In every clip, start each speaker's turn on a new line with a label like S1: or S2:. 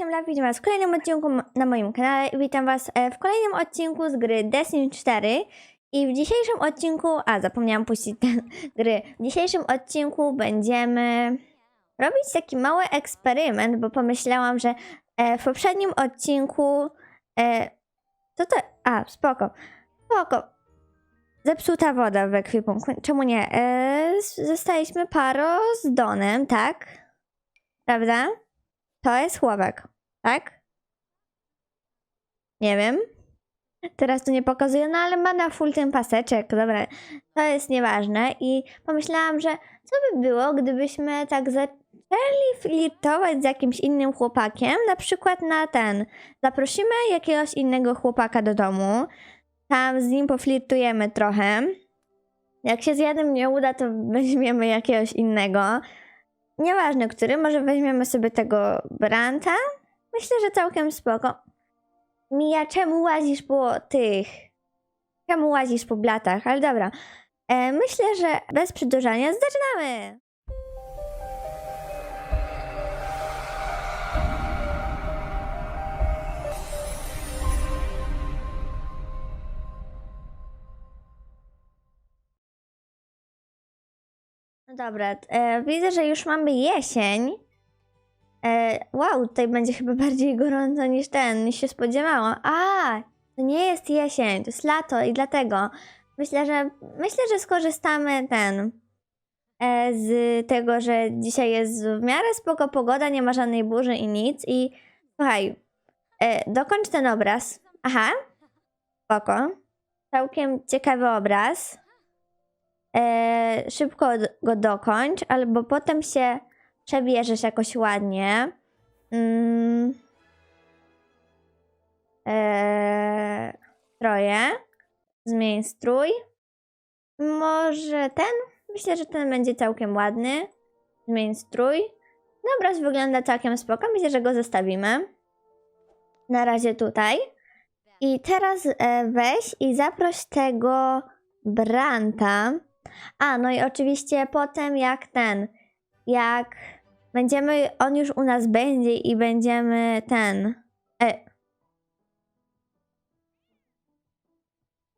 S1: jestem Lafi, was w kolejnym odcinku na moim kanale. Witam was e, w kolejnym odcinku z gry Destiny 4 i w dzisiejszym odcinku, a zapomniałam puścić tę gry, w dzisiejszym odcinku będziemy robić taki mały eksperyment, bo pomyślałam, że e, w poprzednim odcinku e, co to, a spoko, spoko, zepsuta woda w ekwipunku, czemu nie, e, zostaliśmy paro z Donem, tak? Prawda? To jest chłopek, tak? Nie wiem. Teraz tu nie pokazuję, no ale ma na full ten paseczek, dobra. To jest nieważne i pomyślałam, że co by było, gdybyśmy tak zaczęli flirtować z jakimś innym chłopakiem, na przykład na ten. Zaprosimy jakiegoś innego chłopaka do domu, tam z nim poflirtujemy trochę. Jak się z jednym nie uda, to weźmiemy jakiegoś innego. Nieważne, który, może weźmiemy sobie tego Branta. Myślę, że całkiem spoko. Mija, czemu łazisz po tych? Czemu łazisz po blatach? Ale dobra. E, myślę, że bez przedłużania zaczynamy! Dobra, e, widzę, że już mamy jesień. E, wow, tutaj będzie chyba bardziej gorąco niż ten, niż się spodziewałam. A, to nie jest jesień, to jest lato i dlatego myślę, że myślę, że skorzystamy ten e, z tego, że dzisiaj jest w miarę spoko pogoda, nie ma żadnej burzy i nic i słuchaj, e, dokończ ten obraz. Aha, spoko. Całkiem ciekawy obraz e, szybko go dokończ, albo potem się przebierzesz jakoś ładnie. Mm. E, stroje. Zmień strój. Może ten? Myślę, że ten będzie całkiem ładny. Zmień strój. No, obraz wygląda całkiem spoko. Myślę, że go zostawimy. Na razie tutaj. I teraz e, weź i zaproś tego Branta. A, no i oczywiście potem jak ten, jak będziemy, on już u nas będzie i będziemy ten. E.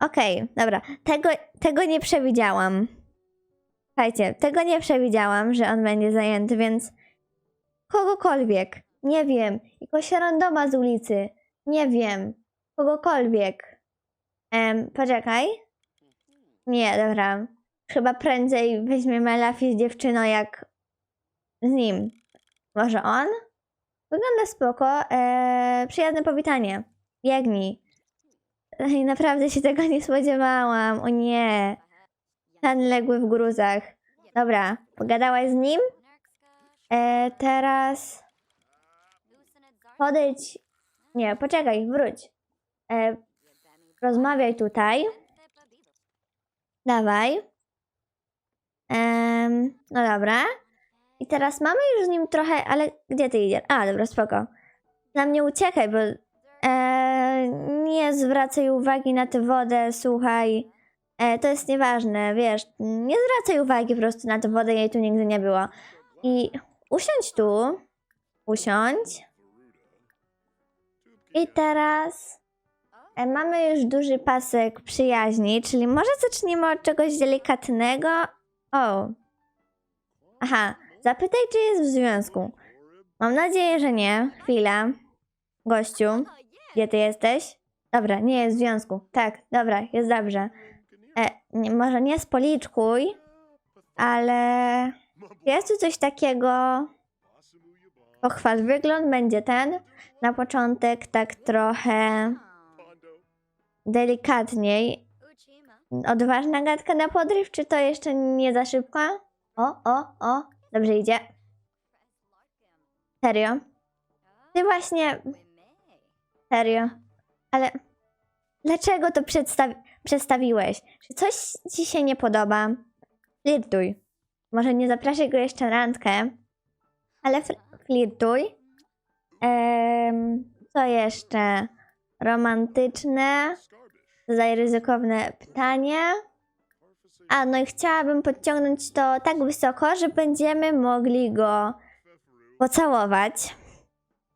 S1: Okej, dobra. Tego, tego nie przewidziałam. Słuchajcie, tego nie przewidziałam, że on będzie zajęty, więc kogokolwiek, nie wiem, jakiegoś randoma z ulicy, nie wiem, kogokolwiek. Em, poczekaj. Nie, dobra. Chyba prędzej weźmiemy Lafi z dziewczyną jak z nim. Może on? Wygląda spoko. Eee, przyjazne powitanie. Biegnij. Ej, naprawdę się tego nie spodziewałam. O nie. Ten legły w gruzach. Dobra, pogadałaś z nim? Eee, teraz podejdź. Nie, poczekaj, wróć. Eee, rozmawiaj tutaj. Dawaj. Em, no dobra. I teraz mamy już z nim trochę, ale gdzie ty idziesz? A, dobra, spoko. Na mnie uciekaj, bo e, nie zwracaj uwagi na tę wodę, słuchaj. E, to jest nieważne, wiesz. Nie zwracaj uwagi po prostu na tę wodę, jej tu nigdy nie było. I usiądź tu. Usiądź. I teraz E, Mamy już duży pasek przyjaźni, czyli może zacznijmy od czegoś delikatnego. O. Aha, zapytaj, czy jest w związku. Mam nadzieję, że nie. Chwila. Gościu, gdzie ty jesteś? Dobra, nie jest w związku. Tak, dobra, jest dobrze. E, nie, może nie spoliczkuj, ale jest tu coś takiego. Pochwal wygląd, będzie ten. Na początek tak trochę delikatniej. Odważna gadka na podryw, czy to jeszcze nie za szybko? O, o, o, dobrze idzie. Serio? Ty właśnie, serio. Ale dlaczego to przedstawi przedstawiłeś? Czy coś ci się nie podoba? Flirtuj. Może nie zapraszaj go jeszcze na randkę, ale fl flirtuj. Em, co jeszcze? Romantyczne. Tutaj ryzykowne pytanie. A, no i chciałabym podciągnąć to tak wysoko, że będziemy mogli go pocałować.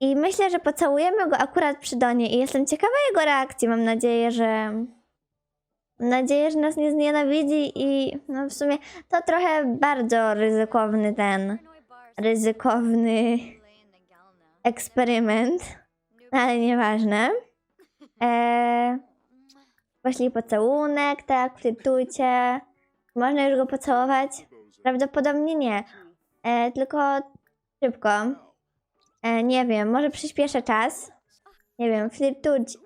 S1: I myślę, że pocałujemy go akurat przy Donie i jestem ciekawa jego reakcji. Mam nadzieję, że. Mam nadzieję, że nas nie znienawidzi i no w sumie to trochę bardzo ryzykowny ten ryzykowny eksperyment, ale nieważne. Eee, poszli pocałunek, tak, flytujcie. Można już go pocałować? Prawdopodobnie nie. E, tylko szybko. E, nie wiem, może przyspieszę czas. Nie wiem, flirtuć.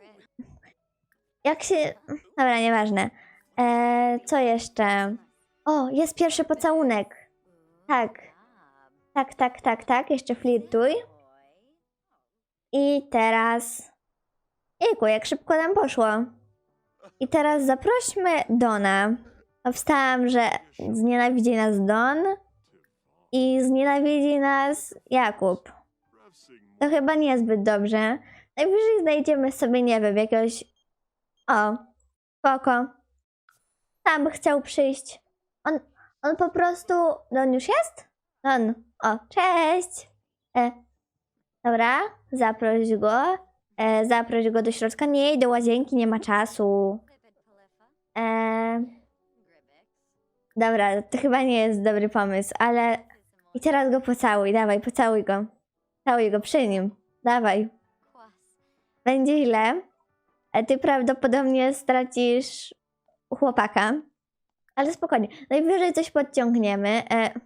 S1: Jak się. Dobra, nieważne. E, co jeszcze? O, jest pierwszy pocałunek. Tak. Tak, tak, tak, tak. Jeszcze flirtuj. I teraz. Jejku, jak szybko nam poszło. I teraz zaprośmy Dona. Wstałam, że znienawidzi nas Don i znienawidzi nas Jakub. To chyba niezbyt dobrze. Najwyżej znajdziemy sobie, nie wiem, jakiegoś... O, spoko. Sam chciał przyjść. On, on po prostu... Don już jest? Don, o, cześć! E, dobra, zaproś go. E, zaproś go do środka. Nie, do łazienki, nie ma czasu. E, dobra, to chyba nie jest dobry pomysł, ale... I teraz go pocałuj, dawaj, pocałuj go. Całuj go przy nim. Dawaj. Będzie źle. A ty prawdopodobnie stracisz chłopaka. Ale spokojnie. Najwyżej coś podciągniemy. E,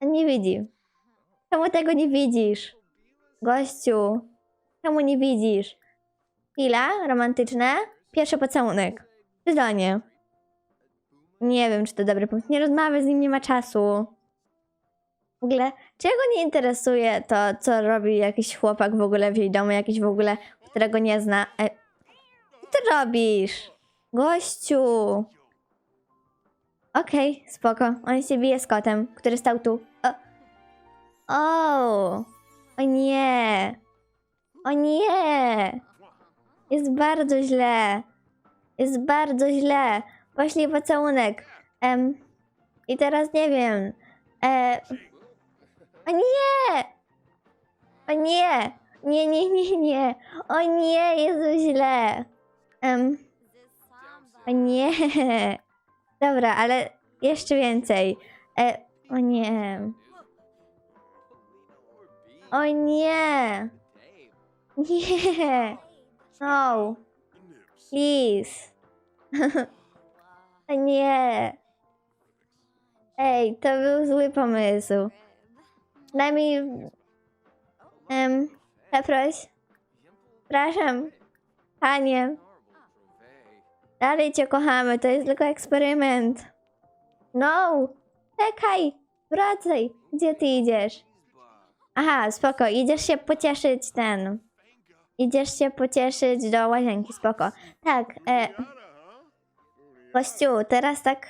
S1: nie widzi. Czemu tego nie widzisz? Gościu. Czemu nie widzisz? Chwila romantyczna. Pierwszy pocałunek. Przydonie. Nie wiem, czy to dobry pomysł. Nie rozmawiaj z nim, nie ma czasu. W ogóle, czego nie interesuje to, co robi jakiś chłopak w ogóle w jej domu, jakiś w ogóle, którego nie zna. E, co ty robisz? Gościu! Okej, spoko. On się bije z kotem, który stał tu. O! O, o nie! O nie! Jest bardzo źle. Jest bardzo źle. Poszli pocałunek. Em, I teraz nie wiem. E, o nie! O nie! Nie, nie, nie, nie. O nie, jest źle. Em, o nie. Dobra, ale jeszcze więcej. E, o nie. O nie. Nie. No. Please. Nie. Ej, to był zły pomysł. Przynajmniej... Um, przeproś. Przepraszam. Panie. Dalej cię kochamy, to jest tylko eksperyment. No! Czekaj! Wracaj! Gdzie ty idziesz? Aha, spoko, idziesz się pocieszyć ten. Idziesz się pocieszyć do łazienki, spoko. Tak, e, Kościół, teraz tak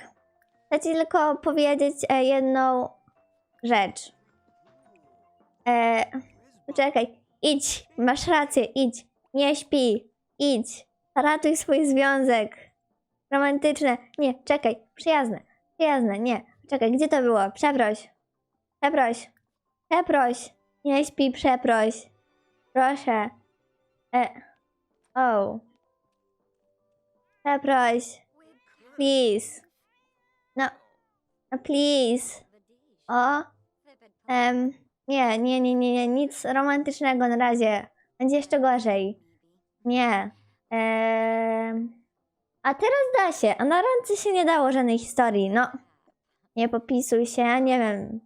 S1: chcę ci tylko powiedzieć e, jedną rzecz. E, idź, masz rację, idź, nie śpi, idź, ratuj swój związek. Romantyczne, nie, czekaj, przyjazne, przyjazne, nie, czekaj, gdzie to było? Przeproś, przeproś, przeproś, nie śpi, przeproś, proszę. E, o, przeproś. Please. No. No please. O. Em, nie, nie, nie, nie, nie, nic romantycznego na razie. Będzie jeszcze gorzej. Nie. Em, a teraz da się, a na ręce się nie dało żadnej historii. No. Nie popisuj się, nie wiem.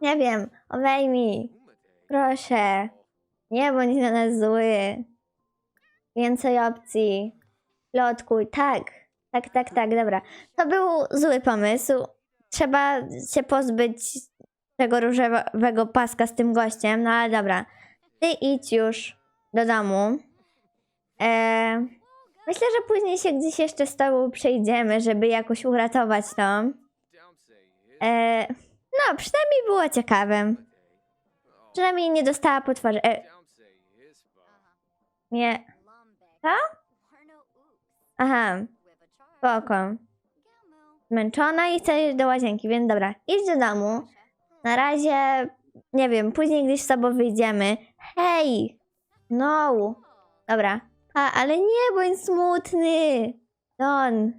S1: Nie wiem, obejmij. Proszę. Nie bądź na nas zły. Więcej opcji. Plotkuj, tak. Tak, tak, tak, dobra. To był zły pomysł. Trzeba się pozbyć tego różowego paska z tym gościem, no ale dobra. Ty idź już do domu. E, myślę, że później się gdzieś jeszcze z tobą przejdziemy, żeby jakoś uratować to. E, no, przynajmniej było ciekawe. Przynajmniej nie dostała po twarzy. E, nie. Co? Aha, spoko. Zmęczona i chce iść do łazienki, więc dobra, idź do domu. Na razie nie wiem, później gdzieś z sobą wyjdziemy. Hej! No! Dobra. A, ale nie bądź smutny! Don!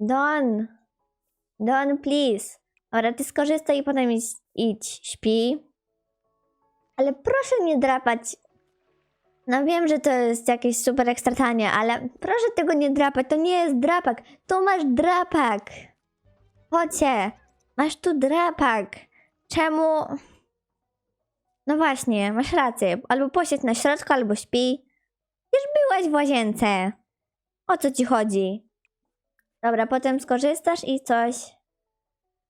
S1: Don! Don, please! Dobra, ty skorzystaj i potem idź, idź śpi. Ale proszę nie drapać. No wiem, że to jest jakieś super ekstra tanie, ale proszę tego nie drapać. To nie jest drapak. Tu masz drapak. Chodźcie. Masz tu drapak. Czemu? No właśnie, masz rację. Albo posiedź na środku, albo śpi. Już byłaś w łazience. O co ci chodzi? Dobra, potem skorzystasz i coś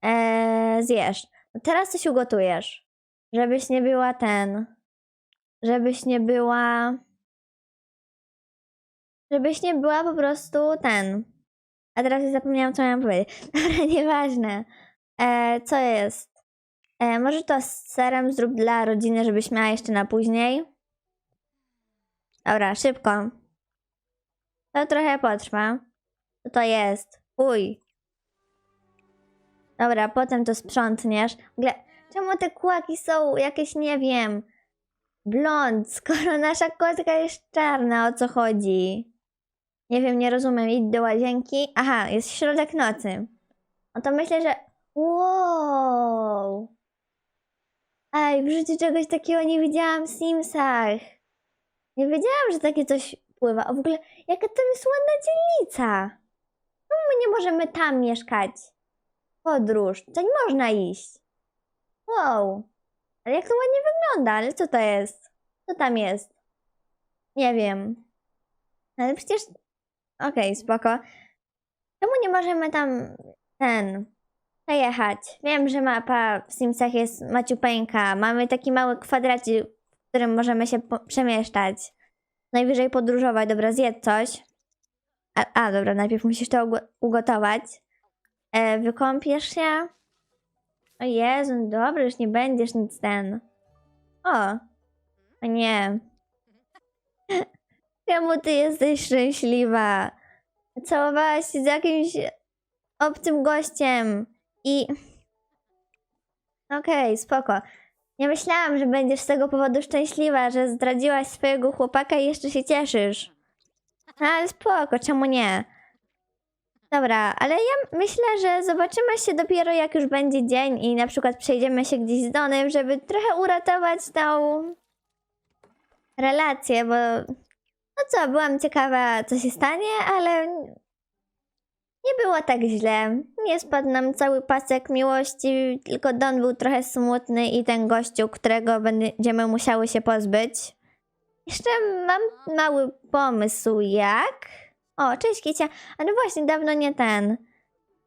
S1: eee, zjesz. No teraz coś ugotujesz. Żebyś nie była ten. Żebyś nie była. Żebyś nie była po prostu ten. A teraz już zapomniałam, co miałam powiedzieć. Dobra, nieważne. E, co jest? E, może to z serem zrób dla rodziny, żebyś miała jeszcze na później. Dobra, szybko. To trochę potrwa. Co to jest? Uj. Dobra, potem to sprzątniesz. W ogóle, czemu te kłaki są jakieś, nie wiem, blond, skoro nasza kotka jest czarna, o co chodzi? Nie wiem, nie rozumiem. Idź do łazienki. Aha, jest środek nocy. No to myślę, że... Wow! Ej, w życiu czegoś takiego nie widziałam w Simsach. Nie wiedziałam, że takie coś pływa. O, w ogóle, jaka to jest ładna dzielnica. Czemu my nie możemy tam mieszkać? Podróż. To nie można iść. Wow. Ale jak to ładnie wygląda, ale co to jest? Co tam jest? Nie wiem. Ale przecież... Okej, spoko. Czemu nie możemy tam ten... przejechać? Wiem, że mapa w Simsach jest maciupeńka. Mamy taki mały kwadracik, w którym możemy się przemieszczać. Najwyżej podróżować. Dobra, zjedz coś. A, a dobra, najpierw musisz to ugo- ugotować. E, wykąpiesz się. O Jezu, no dobra, już nie będziesz nic ten. O, o nie. Czemu ty jesteś szczęśliwa? Całowałaś się z jakimś obcym gościem i... Okej, spoko. Nie myślałam, że będziesz z tego powodu szczęśliwa, że zdradziłaś swojego chłopaka i jeszcze się cieszysz. Ale spoko, czemu nie? Dobra, ale ja myślę, że zobaczymy się dopiero jak już będzie dzień i na przykład przejdziemy się gdzieś z Donem, żeby trochę uratować tą relację, bo no co, byłam ciekawa co się stanie, ale nie było tak źle. Nie spadł nam cały pasek miłości, tylko Don był trochę smutny i ten gościu, którego będziemy musiały się pozbyć. Jeszcze mam mały pomysł, jak? O, cześć Kicia. A no właśnie, dawno nie ten.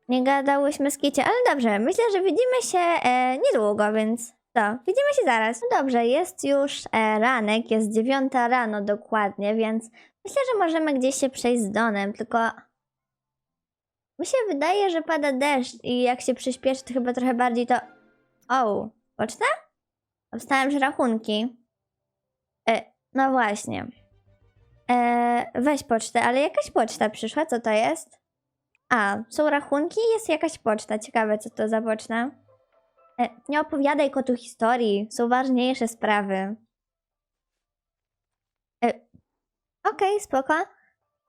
S1: Nie gadałyśmy z Kicie, ale dobrze, myślę, że widzimy się e, niedługo, więc to, widzimy się zaraz. No dobrze, jest już e, ranek, jest dziewiąta rano dokładnie, więc myślę, że możemy gdzieś się przejść z Donem, tylko mi się wydaje, że pada deszcz i jak się przyspieszy, to chyba trochę bardziej to... O, poczta? Dostałem że rachunki. E, no właśnie. E, weź pocztę, ale jakaś poczta przyszła, co to jest? A, są rachunki i jest jakaś poczta. Ciekawe, co to za poczta. E, nie opowiadaj kotu historii, są ważniejsze sprawy. E, Okej, spoko.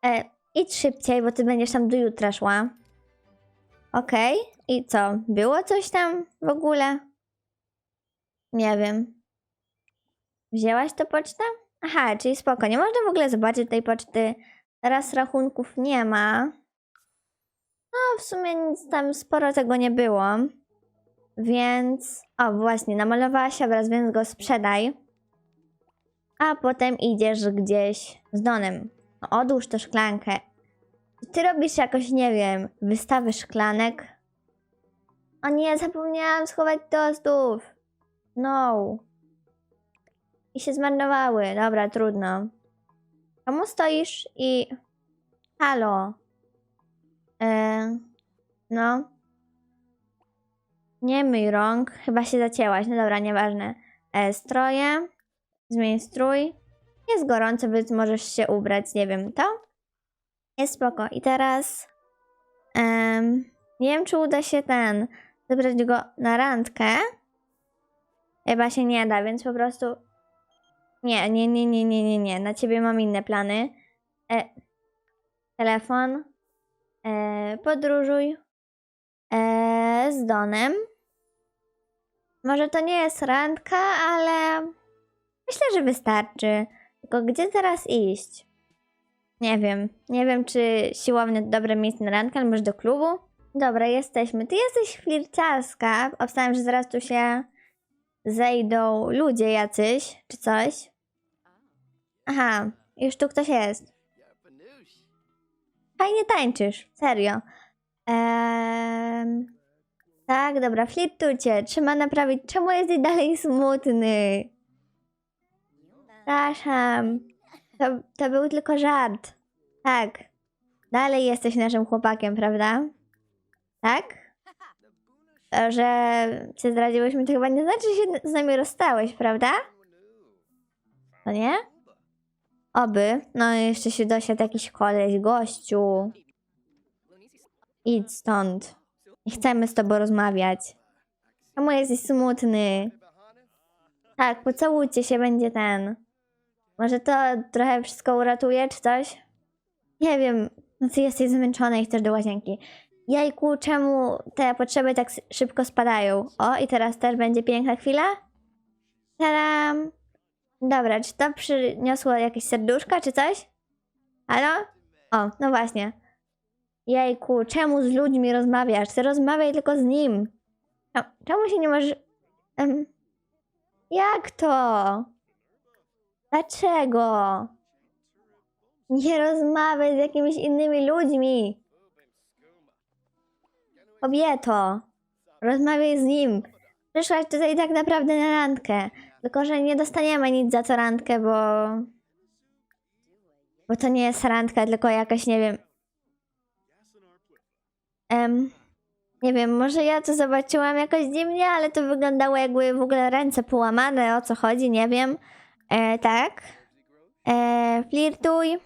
S1: E, idź szybciej, bo ty będziesz tam do jutra szła. Okej, i co? Było coś tam w ogóle? Nie wiem. Wzięłaś tę pocztę? Aha, czyli spoko. Nie można w ogóle zobaczyć tej poczty. Teraz rachunków nie ma. No, w sumie nic tam sporo tego nie było. Więc. O, właśnie, namalowałaś obraz, więc go sprzedaj. A potem idziesz gdzieś z Donem. No, Odłóż tę szklankę. Ty robisz jakoś, nie wiem, wystawę szklanek? O nie, zapomniałam schować tostów. No. I się zmarnowały. Dobra, trudno. Komu stoisz i... Halo. E... No. Nie myj rąk. Chyba się zacięłaś. No dobra, nieważne. E, stroje. Zmień strój. Jest gorąco, więc możesz się ubrać. Nie wiem, to? Jest spoko. I teraz... nie wiem, czy uda się ten... Zabrać go na randkę. Chyba się nie da, więc po prostu. Nie, nie, nie, nie, nie, nie, nie. Na ciebie mam inne plany. E, telefon. E, podróżuj. E, z Donem. Może to nie jest randka, ale myślę, że wystarczy. Tylko gdzie teraz iść? Nie wiem. Nie wiem, czy siłownia to dobre miejsce na randkę, ale może do klubu? Dobra, jesteśmy. Ty jesteś flirciarska. Obstałem, że zaraz tu się zejdą ludzie jacyś, czy coś. Aha, już tu ktoś jest. Fajnie tańczysz, serio. Ehm, tak, dobra, flirtujcie. Trzeba naprawić. Czemu jesteś dalej smutny? Przepraszam. To, to był tylko żart. Tak. Dalej jesteś naszym chłopakiem, prawda? Tak? To, że cię zdradziłyśmy, to chyba nie znaczy, że się z nami rozstałeś, prawda? To nie? Oby. No jeszcze się dosiadł jakiś koleś, gościu. Idź stąd. Nie chcemy z tobą rozmawiać. Czemu jesteś smutny? Tak, pocałujcie się, będzie ten. Może to trochę wszystko uratuje, czy coś? Nie wiem. No ty jesteś zmęczona i chcesz do łazienki. Jajku, czemu te potrzeby tak szybko spadają? O, i teraz też będzie piękna chwila? Tadam! Dobra, czy to przyniosło jakieś serduszka, czy coś? Halo? O, no właśnie. Jejku, czemu z ludźmi rozmawiasz? Ty rozmawiaj tylko z nim. Czemu- się nie możesz... Em, jak to? Dlaczego? Nie rozmawiaj z jakimiś innymi ludźmi. Kobieto, rozmawiaj z nim. Przyszłaś tutaj tak naprawdę na randkę. Tylko, że nie dostaniemy nic za to randkę, bo... Bo to nie jest randka, tylko jakaś, nie wiem... Em, nie wiem, może ja to zobaczyłam jakoś dziwnie, ale to wyglądało jakby w ogóle ręce połamane, o co chodzi, nie wiem. E, tak. E, flirtuj.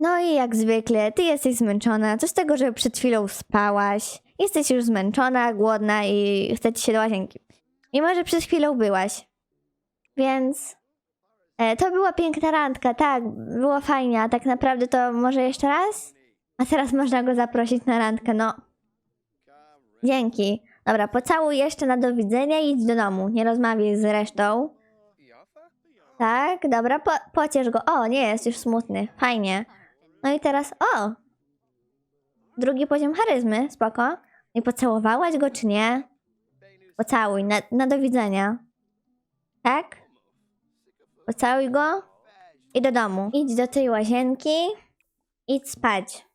S1: No i jak zwykle, ty jesteś zmęczona. Co z tego, że przed chwilą spałaś? Jesteś już zmęczona, głodna i chce ci się do łazienki. Mimo, że przed chwilą byłaś. Więc e, to była piękna randka, tak, było fajnie, a tak naprawdę to może jeszcze raz? A teraz można go zaprosić na randkę, no. Dzięki. Dobra, pocałuj jeszcze na do widzenia i idź do domu. Nie rozmawiaj z resztą. Tak, dobra, po, pociesz go. O, nie jest już smutny. Fajnie. No i teraz, o! Drugi poziom charyzmy, spoko. I pocałowałaś go, czy nie? Pocałuj, na, na do widzenia. Tak? Pocałuj go i do domu. Idź do tej łazienki. Idź spać.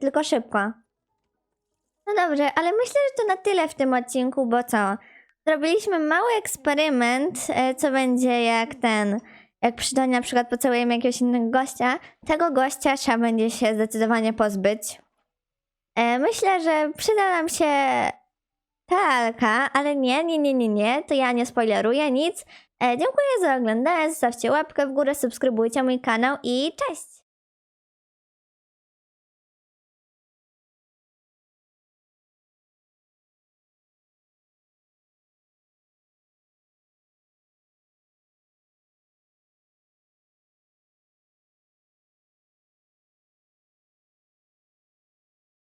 S1: Tylko szybko. No dobrze, ale myślę, że to na tyle w tym odcinku, bo co? Zrobiliśmy mały eksperyment, e, co będzie jak ten, jak przy Doni na przykład pocałujemy jakiegoś innego gościa, tego gościa trzeba będzie się zdecydowanie pozbyć. E, Myślę, że przyda nam się ta Alka, ale nie, nie, nie, nie, nie, to ja nie spoileruję nic. E, Dziękuję za oglądanie, zostawcie łapkę w górę, subskrybujcie mój kanał i cześć!